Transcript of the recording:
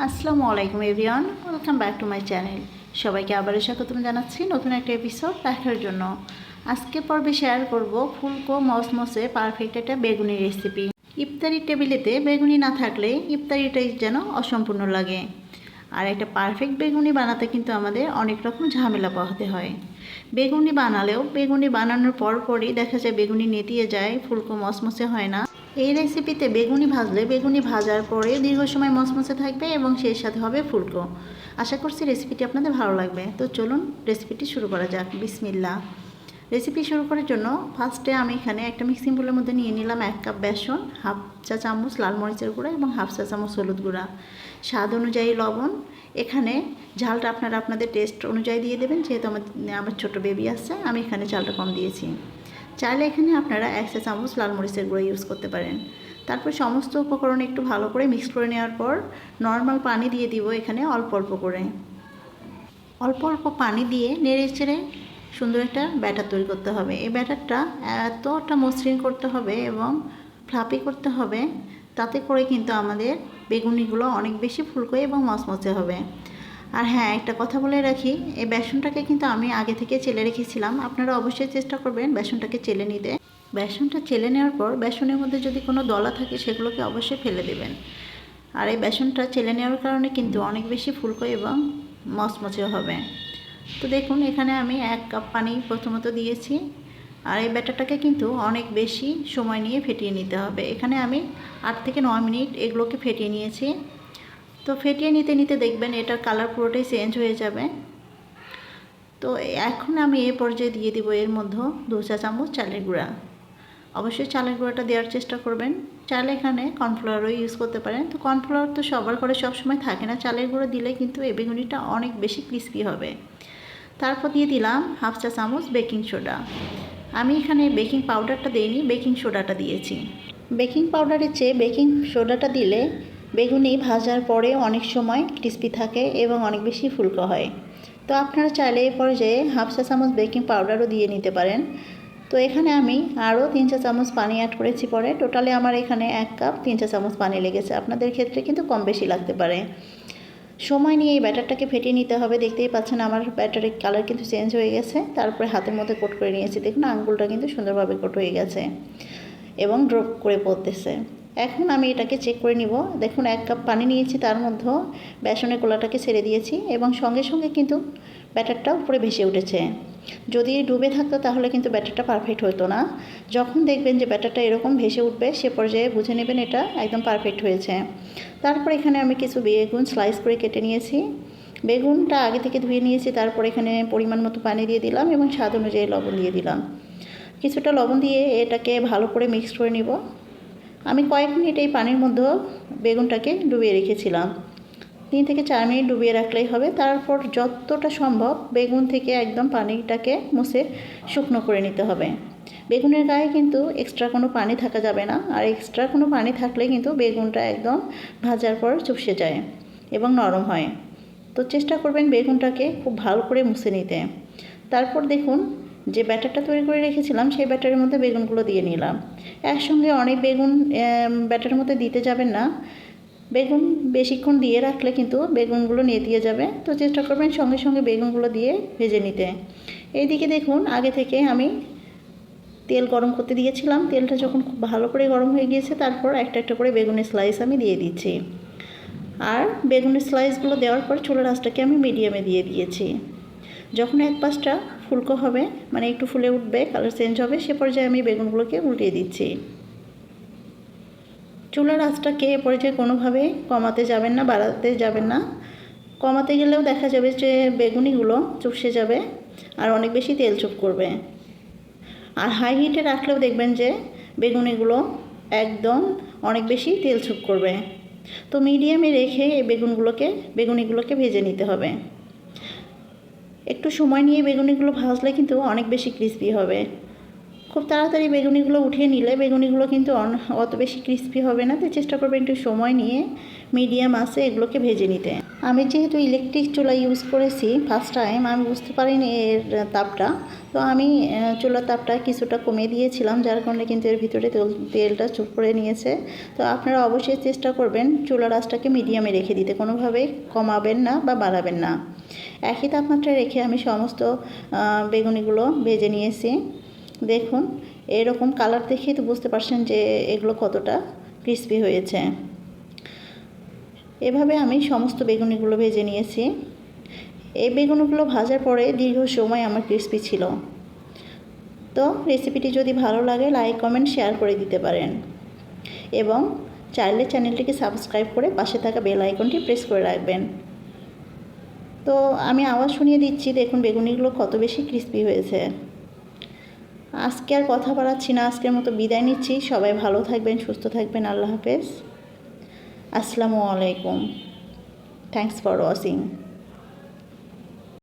আসসালামু আলাইকুম, everyone. Welcome back to my channel. সবাইকে আবারও স্বাগতম জানাচ্ছি নতুন একটা এপিসোড দেখার জন্য। আজকে পর্বে শেয়ার করব ফুলকো মসমসে পারফেক্ট একটা বেগুনি রেসিপি ইফতারি টেবিলেতে বেগুনি না থাকলে ইফতারিটাই যেন অসম্পূর্ণ লাগে। আর একটা পারফেক্ট বেগুনি বানাতে কিন্তু আমাদের অনেক রকম ঝামেলা পোহাতে হয়। বেগুনি বানালেও বেগুনি বানানোর পর পরই দেখা যায় বেগুনি নেতিয়ে যায়, ফুলকো মসমসে হয় না। এই রেসিপিতে বেগুনি ভাজলে বেগুনি ভাজার পরে দীর্ঘ সময় মসমসে থাকবে এবং সেই সাথে হবে ফুলকো। আশা করছি রেসিপিটি আপনাদের ভালো লাগবে। তো চলুন রেসিপিটি শুরু করা যাক। বিসমিল্লা রেসিপি শুরু করার জন্য ফার্স্টে আমি এখানে একটা মিক্সিং বোলের মধ্যে নিয়ে নিলাম এক কাপ বেসন হাফ চা চামচ লাল মরিচের গুঁড়া এবং হাফ চা চামচ হলুদ গুঁড়া। স্বাদ অনুযায়ী লবণ। এখানে ঝালটা আপনারা আপনাদের টেস্ট অনুযায়ী দিয়ে দেবেন, যেহেতু আমার আমার ছোটো বেবি আছে, আমি এখানে ঝালটা কম দিয়েছি। চাইলে এখানে আপনারা এক চা চামচ লাল মরিচের গুঁড়ো ইউজ করতে পারেন। তারপর সমস্ত উপকরণ একটু ভালো করে মিক্স করে নেওয়ার পর নর্মাল পানি দিয়ে দিব এখানে অল্প অল্প করে। অল্প অল্প পানি দিয়ে নেড়ে চেড়ে সুন্দর একটা ব্যাটার তৈরি করতে হবে। এই ব্যাটারটা এতটা মসৃণ করতে হবে এবং ফ্লাপি করতে হবে, তাতে করে কিন্তু আমাদের বেগুনিগুলো অনেক বেশি ফুলকো এবং মচমচে হবে। আর হ্যাঁ একটা কথা বলে রাখি, এই বেসনটাকে কিন্তু আমি আগে থেকে চেলে রেখেছিলাম। আপনারা অবশ্যই চেষ্টা করবেন বেসনটাকে চেলে নিতে। বেসনটা চেলে নেওয়ার পর বেসনের মধ্যে যদি কোনো দলা থাকে সেগুলোকে অবশ্যই ফেলে দেবেন। আর এই বেসনটা চেলে নেওয়ার কারণে কিন্তু অনেক বেশি ফুলকো এবং মচমচে হবে। তো দেখুন, এখানে আমি এক কাপ পানি প্রথমত দিয়েছি। আর এই ব্যাটারটাকে কিন্তু অনেক বেশি সময় নিয়ে ফেটিয়ে নিতে হবে। এখানে আমি আট থেকে নয় মিনিট এগুলোকে ফেটিয়ে নিয়েছি। তো ফেটিয়ে নিতে নিতে দেখবেন এটার কালার পুরোটাই চেঞ্জ হয়ে যাবে। তো এখন আমি এ পর্যায়ে দিয়ে দিব এর মধ্যে দু চা চামচ চালের গুঁড়া। অবশ্যই চালের গুঁড়াটা দেওয়ার চেষ্টা করবেন। চাল এখানে কর্নফ্লাওয়ারও ইউজ করতে পারেন। তো কর্নফ্লাওয়ার তো সবার ঘরে সবসময় থাকে না। চালের গুঁড়ো দিলে কিন্তু এই বেগুনিটা অনেক বেশি ক্রিস্পি হবে। তারপর দিয়ে দিলাম হাফ চা চামচ বেকিং সোডা আমি এখানে বেকিং পাউডারটা দিইনি বেকিং সোডাটা দিয়েছি। বেকিং পাউডারের চেয়ে বেকিং সোডাটা দিলে বেগুনি ভাজার পরে অনেক সময় ক্রিস্পি থাকে এবং অনেক বেশি ফুলকো হয়। তো আপনারা চাইলে এই পর্যায়ে হাফ চা চামচ বেকিং পাউডারও দিয়ে নিতে পারেন। তো এখানে আমি আরও তিন চা চামচ পানি অ্যাড করেছি পরে। টোটালে আমার এখানে এক কাপ তিন চা চামচ পানি লেগেছে। আপনাদের ক্ষেত্রে কিন্তু কম বেশি লাগতে পারে। সময় নিয়ে এই ব্যাটারটাকে ফেটিয়ে নিতে হবে। দেখতেই পাচ্ছেন আমার ব্যাটারের কালার কিন্তু চেঞ্জ হয়ে গেছে। তারপরে হাতের মধ্যে কোট করে নিয়েছি। দেখুন আঙ্গুলটা কিন্তু সুন্দরভাবে কোট হয়ে গেছে এবং ড্রপ করে পড়তেছে। এখন আমি এটাকে চেক করে নিব। দেখুন, এক কাপ পানি নিয়েছি তার মধ্যেও। বেসনের গোলাটাকে ছেড়ে দিয়েছি এবং সঙ্গে সঙ্গে কিন্তু ব্যাটারটা উপরে ভেসে উঠেছে। যদি ডুবে থাকতো তাহলে কিন্তু ব্যাটারটা পারফেক্ট হতো না। যখন দেখবেন যে ব্যাটারটা এরকম ভেসে উঠবে, সে পর্যায়ে বুঝে নেবেন এটা একদম পারফেক্ট হয়েছে। তারপর এখানে আমি কিছু বেগুন স্লাইস করে কেটে নিয়েছি। বেগুনটা আগে থেকে ধুয়ে নিয়েছি, তারপর এখানে পরিমাণ মতো পানি দিয়ে দিলাম এবং স্বাদ অনুযায়ী লবণ দিয়ে দিলাম। কিছুটা লবণ দিয়ে এটাকে ভালো করে মিক্স করে নিব। আমি কয়েক মিনিট এই পানির মধ্যেও বেগুনটাকে ডুবিয়ে রেখেছিলাম। তিন থেকে চার মিনিট ডুবিয়ে রাখলেই হবে। তারপর যতটা সম্ভব বেগুন থেকে একদম পানিটাকে মুছে শুকনো করে নিতে হবে। বেগুনের গায়ে কিন্তু এক্সট্রা কোনো পানি থাকা যাবে না। আর এক্সট্রা কোনো পানি থাকলে কিন্তু বেগুনটা একদম ভাজার পর চুপসে যায় এবং নরম হয়। তো চেষ্টা করবেন বেগুনটাকে খুব ভালো করে মুছে নিতে। তারপর দেখুন যে ব্যাটারটা তৈরি করে রেখেছিলাম, সেই ব্যাটারের মধ্যে বেগুনগুলো দিয়ে নিলাম। একসঙ্গে অনেক বেগুন ব্যাটারের মধ্যে দিতে যাবেন না। বেগুন বেশিক্ষণ দিয়ে রাখলে কিন্তু বেগুনগুলো নিয়ে দিয়ে যাবে। তো চেষ্টা করবেন সঙ্গে সঙ্গে বেগুনগুলো দিয়ে ভেজে নিতে। এইদিকে দেখুন, আগে থেকে আমি তেল গরম করতে দিয়েছিলাম। তেলটা যখন খুব ভালো করে গরম হয়ে গিয়েছে, তারপর একটা একটা করে বেগুনের স্লাইস আমি দিয়ে দিচ্ছি। আর বেগুনের স্লাইসগুলো দেওয়ার পর ছোলার আঁচটাকে আমি মিডিয়ামে দিয়ে দিয়েছি। যখন এক পাশটা ফুলকো হবে মানে একটু ফুলে উঠবে কালার চেঞ্জ হবে, সে পর্যায়ে আমি বেগুনগুলোকে উল্টিয়ে দিচ্ছি। চুলার আঁচটাকে এ পর্যায়ে কোনোভাবে কমাতে যাবেন না, বাড়াতে যাবেন না। কমাতে গেলেও দেখা যাবে যে বেগুনিগুলো চুপসে যাবে আর অনেক বেশি তেল চুপ করবে। আর হাই হিটে রাখলেও দেখবেন যে বেগুনিগুলো একদম অনেক বেশি তেল চুপ করবে। তো মিডিয়ামে রেখে এই বেগুনগুলোকে, বেগুনিগুলোকে ভেজে নিতে হবে। একটু সময় নিয়ে বেগুনিগুলো ভাজলে কিন্তু অনেক বেশি ক্রিস্পি হবে। খুব তাড়াতাড়ি বেগুনিগুলো উঠিয়ে নিলে বেগুনিগুলো কিন্তু অত বেশি ক্রিস্পি হবে না। তো চেষ্টা করবেন একটু সময় নিয়ে মিডিয়াম আছে এগুলোকে ভেজে নিতে। আমি যেহেতু ইলেকট্রিক চুলা ইউজ করেছি ফার্স্ট টাইম আমি বুঝতে পারিনি এর তাপটা। তো আমি চুলার তাপটা কিছুটা কমিয়ে দিয়েছিলাম, যার কারণে কিন্তু এর ভিতরে তেল, তেলটা চুপ করে নিয়েছে। তো আপনারা অবশ্যই চেষ্টা করবেন চুলার আঁচটাকে মিডিয়ামে রেখে দিতে। কোনোভাবেই কমাবেন না বা বাড়াবেন না। একই তাপমাত্রায় রেখে আমি সমস্ত বেগুনিগুলো ভেজে নিয়েছি। দেখুন, এরকম কালার দেখেই তো বুঝতে পারছেন যে এগুলো কতটা ক্রিস্পি হয়েছে। এভাবে আমি সমস্ত বেগুনিগুলো ভেজে নিয়েছি। এই বেগুনগুলো ভাজার পরে দীর্ঘ সময় আমার ক্রিস্পি ছিল। তো রেসিপিটি যদি ভালো লাগে লাইক কমেন্ট শেয়ার করে দিতে পারেন। এবং চাইলে চ্যানেলটিকে সাবস্ক্রাইব করে পাশে থাকা বেল আইকনটি প্রেস করে রাখবেন। তো আমি আওয়াজ শুনিয়ে দিচ্ছি, দেখুন বেগুনিগুলো কত বেশি ক্রিস্পি হয়েছে। আজকে আর কথা বাড়াচ্ছি না, আজকের মতো বিদায় নিচ্ছি। সবাই ভালো থাকবেন, সুস্থ থাকবেন, আল্লাহ হাফেজ। আসসালামু আলাইকুম থ্যাংকস ফর ওয়াচিং